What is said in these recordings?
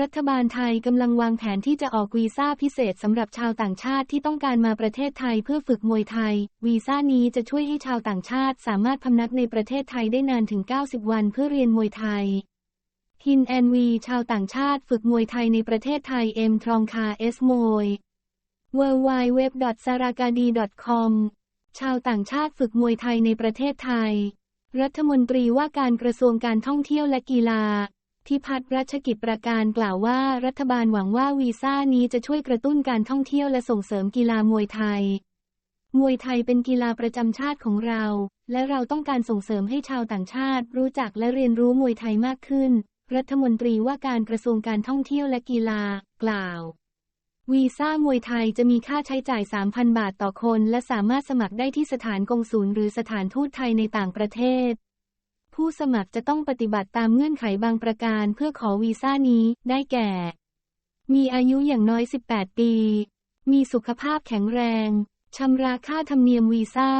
รัฐบาลไทยกำลังวางแผนที่จะออกวีซ่าพิเศษสำหรับชาวต่างชาติที่ต้องการมาประเทศไทยเพื่อฝึกมวยไทย วีซ่านี้จะช่วยให้ชาวต่างชาติสามารถพำนักในประเทศไทยได้นานถึง 90 วันเพื่อเรียนมวยไทยฮินแอนวีชาวต่างชาติฝึกมวยไทยในประเทศไทยเอ็มทรองคาเอสมวย w w w s a r a k a d i c o m ชาวต่างชาติฝึกมวยไทยในประเทศไทย รัฐมนตรีว่าการกระทรวงการท่องเที่ยวและกีฬา พิพัฒน์รัชกิจประการกล่าวว่า รัฐบาลหวังว่าวีซ่านี้จะช่วยกระตุ้นการท่องเที่ยวและส่งเสริมกีฬามวยไทย มวยไทยเป็นกีฬาประจำชาติของเรา และเราต้องการส่งเสริมให้ชาวต่างชาติ รู้จักและเรียนรู้มวยไทยมากขึ้น รัฐมนตรีว่าการกระทรวงการท่องเที่ยวและกีฬา กล่าววีซ่ามวยไทยจะมีค่าใช้จ่าย 3,000 บาทต่อคน และสามารถสมัครได้ที่สถานกงศูนย์หรือสถานทูตไทยในต่างประเทศ ผู้สมัครจะต้องปฏิบัติตามเงื่อนไขบางประการเพื่อขอวีซ่านี้ ได้แก่ มีอายุอย่างน้อย 18 ปี มีสุขภาพแข็งแรง ชำระค่าธรรมเนียมวีซ่า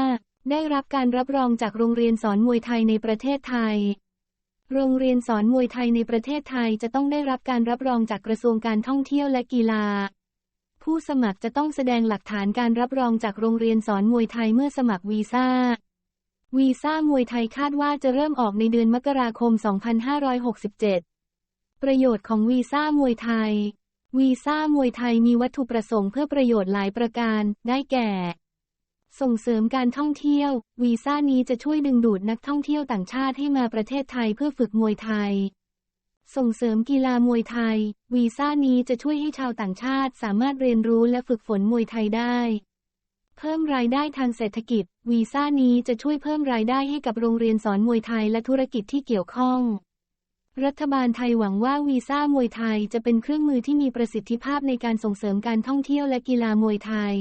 ได้รับการรับรองจากโรงเรียนสอนมวยไทยในประเทศไทย โรงเรียนสอนมวยไทยในประเทศไทยจะต้องได้รับการรับรองจากกระทรวงการท่องเที่ยวและกีฬาผู้สมัครจะต้องแสดงหลักฐานการรับรองจากโรงเรียนสอนมวยไทยเมื่อสมัครวีซ่า วีซ่ามวยไทยคาดว่าจะเริ่มออกในเดือนมกราคม 2567 ประโยชน์ของวีซ่ามวยไทย วีซ่ามวยไทยมีวัตถุประสงค์เพื่อประโยชน์หลายประการ ได้แก่ ส่งเสริมการท่องเที่ยว วีซ่านี้จะช่วยดึงดูดนักท่องเที่ยวต่างชาติให้มาประเทศไทยเพื่อฝึกมวยไทย ส่งเสริมกีฬามวยไทย วีซ่านี้จะช่วยให้ชาวต่างชาติสามารถเรียนรู้และฝึกฝนมวยไทยได้ เพิ่มรายได้ทางเศรษฐกิจ วีซ่านี้จะช่วยเพิ่มรายได้ให้กับโรงเรียนสอนมวยไทยและธุรกิจที่เกี่ยวข้อง รัฐบาลไทยหวังว่าวีซ่ามวยไทยจะเป็นเครื่องมือที่มีประสิทธิภาพในการส่งเสริมการท่องเที่ยวและกีฬามวยไทย